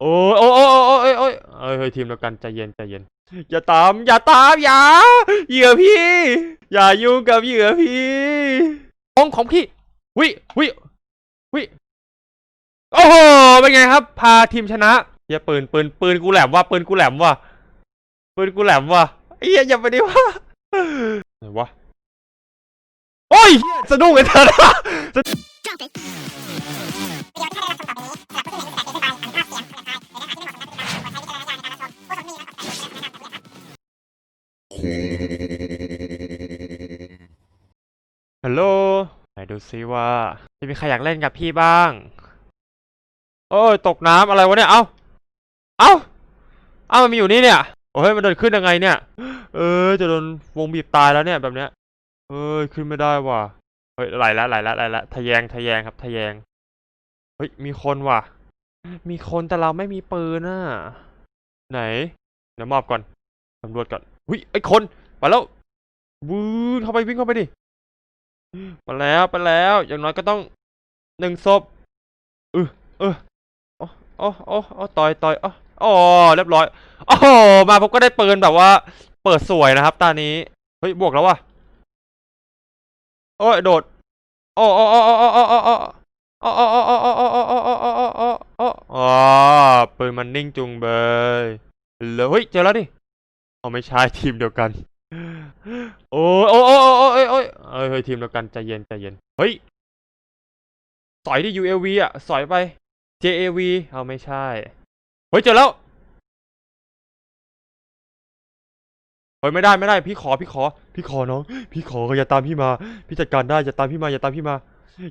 โอ้ยโอ้ยโอ้ยโอ้ยโอ้ยเอ้ยเฮ้ยทีมเดียวกันใจเย็นใจเย็น อย่าตาม อย่าตามอย่าเหยื่อพี่ อย่ายุ่งกับเหยื่อพี่ของของพี่ วิวิวิโอ้โหเป็นไงครับ พาทีมชนะเฮียปืนปืนปืนกูแหลมว่ะปืนกูแหลมว่ะปืนกูแหลมว่ะไอ้เฮียอย่าไปดิวะไหนวะโอ้ยเหี้ยสะดุ้งไอ้เธอนะ ซิว่า จะมีใครอยากเล่นกับพี่บ้าง โอ้ยตกน้ำอะไรวะเนี่ย เอ้า เอ้า เอ้ามันมีอยู่นี่เนี่ย โอ้ยมันเดินขึ้นยังไงเนี่ย เออจะโดนวงบีบตายแล้วเนี่ยแบบเนี้ย เอ้ยขึ้นไม่ได้ว่ะ เฮ้ยไหลละไหลละไหลละทะแยงทะแยงครับทะแยง เฮ้ยมีคนว่ะ มีคนแต่เราไม่มีปืนน่ะ ไหนเดี๋ยวมอบก่อนตำรวจก่อนหุ้ยไอ้คนมาแล้ววืนเข้าไปวิ่งเข้าไปดิ มาแล้วไปแล้วอย่างน้อยก็ต้องหนึ่งศพเออเออโอ้โอ้โอ้ต่อยต่อยอ๋ออ๋อเรียบร้อยโอ้โหมาผมก็ได้ปืนแบบว่า เปิดสวยนะครับ ตานี้เฮ้ยบวกแล้วว่ะโอ้ยโดดโอ้โอ้โอ้โอ้โอ้โอ้โอ้โอ้โอ้โอ้โอ้โอ้โอ้โอ้โอ้โอ้โอ้โอ้โอ้ปืนมันนิ่งจุงเบยเลยเฮ้ยเจอแล้วดิเอาไม่ใช่ทีมเดียวกัน โอ้ยโอ้ยโอ้ยโอ้ยโอ้ยเฮ้ยทีมเดียวกันใจเย็นใจเย็น เฮ้ย สอยที่ UAV อะ สอยไป JAV เอาไม่ใช่ เฮ้ย เจอแล้ว เฮ้ย ไม่ได้ไม่ได้ พี่ขอพี่ขอ พี่ขอน้อง พี่ขออย่าตามพี่มา พี่จัดการได้อย่าตามพี่มาอย่าตามพี่มา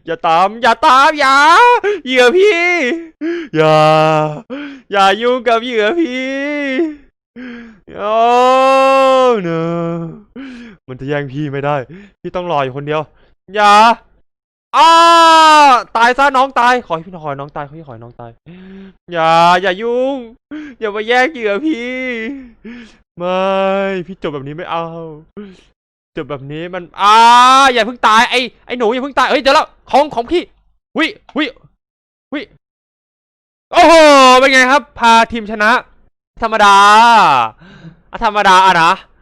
อย่าตาม อย่าตามอย่าเหยื่อพี่ อย่า อย่ายุ่งกับเหยื่อพี่โอ้ no มันจะแย่งพี่ไม่ได้ พี่ต้องรออยู่คนเดียว อย่าอ้าตายซะน้องตาย ขอให้พี่ขอให้น้องตายขอให้ขอให้น้องตาย อย่า อย่ายุ่ง อย่ามาแย่งเหยื่อพี่ ไม่ พี่จบแบบนี้ไม่เอา จบแบบนี้มันอ่าอย่าเพิ่งตาย ไอ้ ไอ้หนูอย่าเพิ่งตาย เฮ้ย เดี๋ยวแล้ว ของของพี่ วิวิวิโอ้โห เป็นไงครับ พาทีมชนะ ธรรมดาอะธรรมดาอะนะ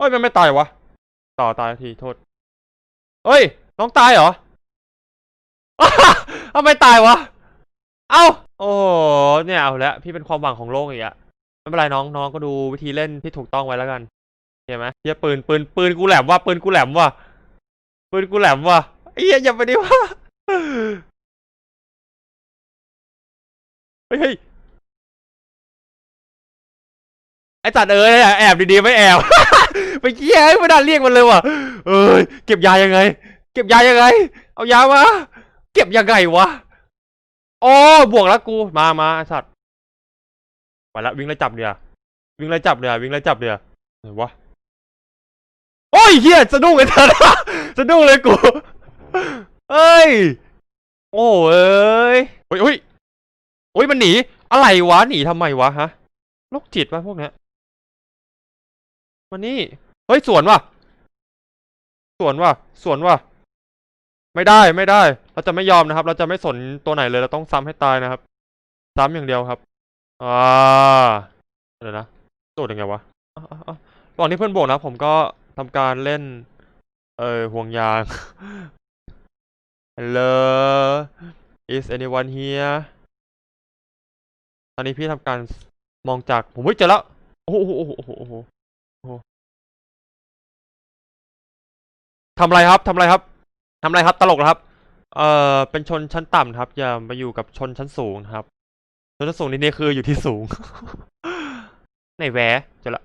เฮ้ยมันไม่ตายวะ ต่อตายทีโทษ เฮ้ย น้องตายเหรอทำไมตายวะ เอ้า โอ้เนี่ยเอาละพี่เป็นความหวังของโลกอีกอะไม่เป็นไรน้องน้องก็ดูวิธีเล่นที่ถูกต้องไว้แล้วกันเห็นไหมเฮียปืนปืนปืนกูแหลมว่ะปืนกูแหลมว่ะปืนกูแหลมว่ะไอ้เฮียอย่าไปดิวะเฮ้ย ไอ้จัดเอ้ยแอบดีๆไม่แอบ ไปเกี้ยไม่ได้เรียกมันเลยว่ะ เอ้ยเก็บยายังไง เก็บยายังไง เอายามาเก็บยังไงวะอ๋อบวกแล้วกูมามาไอ้สัตว์ไปละวิ่งไล่จับเดี๋ยววิ่งไล่จับเดี๋ยววิ่งไล่จับเดี๋ยวไหนวะโอ้ยเฮียสะดุ้งไอ้เธอนะสะดุ้งเลยกูเอ้ยโอ้เอ้ยโอ้ยโอ้ยโอ้ยมันหนีอะไรวะหนีทำไมวะฮะโรคจิตวะพวกเนี้ย มันนี่ เฮ้ยสวนว่ะสวนว่ะสวนว่ะ ไม่ได้ไม่ได้ เราจะไม่ยอมนะครับ เราจะไม่สนตัวไหนเลยเราต้องซ้ำให้ตายนะครับ ซ้ำอย่างเดียวครับอ่าเดี๋ยวนะโดดยังไงวะอะอะอะก่อนที่เพื่อนโบกนะ ผมก็ทำการเล่น เออห่วงยาง Hello is anyone here ตอนนี้พี่ทำการมองจากผมเฮ้ยเจอแล้ว โอ้โหโอ้โหโอ้โห ทำไรครับทำไรครับทำไรครับ ตลกเหรอครับ เอ่อ เป็นชนชั้นต่ำครับ อย่ามาอยู่กับชนชั้นสูงครับ ชนชั้นสูงนี่นี่คืออยู่ที่สูงไหนแหวะเจอละ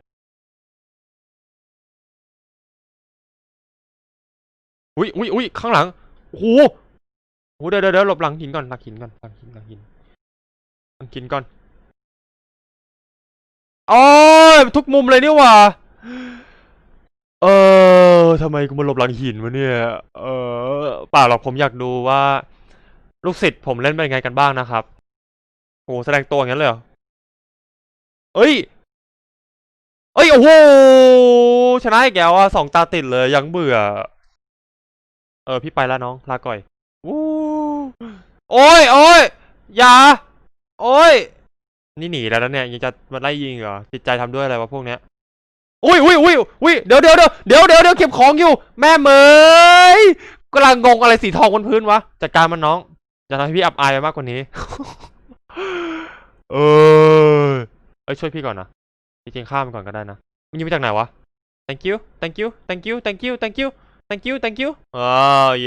อุ้ยอุ้ยอุ้ยข้างหลังโอ้โหโอ้เดี๋ยวเดี๋ยวเดี๋ยวหลบหลังหินก่อนหลังหินก่อนหลังหินหลังหินหลังหินก่อนโอ้ยทุกมุมเลยนี่หว่า เออทำไมกูมาหลบหลังหินวะเนี่ย เออเปล่าหรอกผมอยากดูว่า ลูกศิษย์ผมเล่นเป็นไงกันบ้างนะครับโอ้แสดงตัวอย่างนั้นเลยเหรอเอ้ย เอ้ย โอ้โห ชนะอีกแล้วอะสองตาติดเลย ยังเบื่อ เออ พี่ไปแล้วน้อง ลาก่อยอู้โอ้ย โอ้ย อย่า โอ้ย นี่หนีแล้วนะเนี่ย ยังจะมาไล่ยิงเหรอ จิตใจทำด้วยอะไรวะพวกเนี้ย อุ้ยอุ้ยอุ้ยอุ้ยเดี๋ยวเดี๋ยวเดี๋ยวเดี๋ยวเดี๋ยวเดี๋ยวเก็บของอยู่ แม่เมยกำลังงงอะไรสีทองบนพื้นวะ จัดการมันน้อง อย่าทำให้พี่อับอายไปมากกว่านี้ เออเอ้ยช่วยพี่ก่อนนะจริงๆข้ามันก่อนก็ได้นะ มันยิงมาจากไหนวะ thank you thank you thank you thank you thank you thank you thank you อ๋อ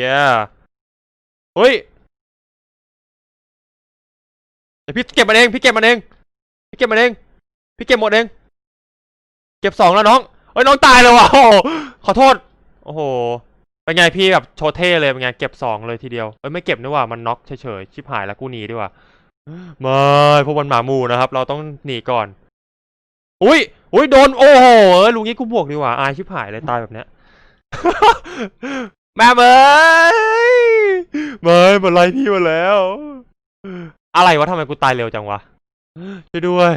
yeah เฮ้ยเดี๋ยวพี่เก็บมันเอง พี่เก็บมันเอง พี่เก็บมันเอง พี่เก็บหมดเอง เก็บสองแล้วน้องเฮ้ยน้องตายเลยว่ะโอ้โหขอโทษ โอ้โห เป็นไงพี่แบบโชว์เท่เลยเป็นไงเก็บสองเลยทีเดียว เอ้ยไม่เก็บนี่ว่ามันน็อกเฉยๆ ชิบหายแล้วกูหนีดีกว่าไม่พวกมันหมาหมูนะครับ เราต้องหนีก่อน อุ้ยอุ้ยโดน โอ้โหเอ้ยลุงนี้กูบวกดีกว่า อายชิบหายเลยตายแบบเนี้ยแม่เมยเมยมันไล่พี่มาแล้ว อะไรวะทำไมกูตายเร็วจังวะช่วยด้วย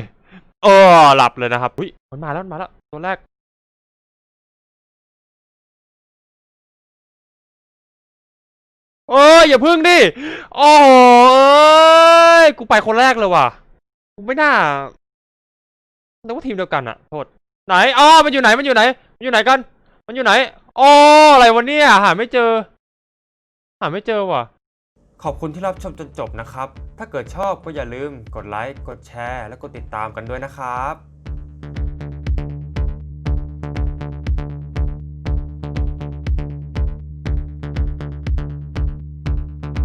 เออหลับเลยนะครับอุ้ยมันมาแล้วมันมาแล้วตัวแรกเอ้ยอย่าพึ่งดิโอ้ยกูไปคนแรกเลยว่ะกูไม่น่านึกว่าทีมเดียวกันอะโทษไหนอ๋อมันอยู่ไหนมันอยู่ไหน มันอยู่ไหนกัน มันอยู่ไหนอ๋ออะไรวะเนี่ยหาไม่เจอ หาไม่เจอว่ะ ขอบคุณที่รับชมจนจบนะครับ ถ้าเกิดชอบก็อย่าลืมกดไลค์ กดแชร์ และกดติดตามกันด้วยนะครับ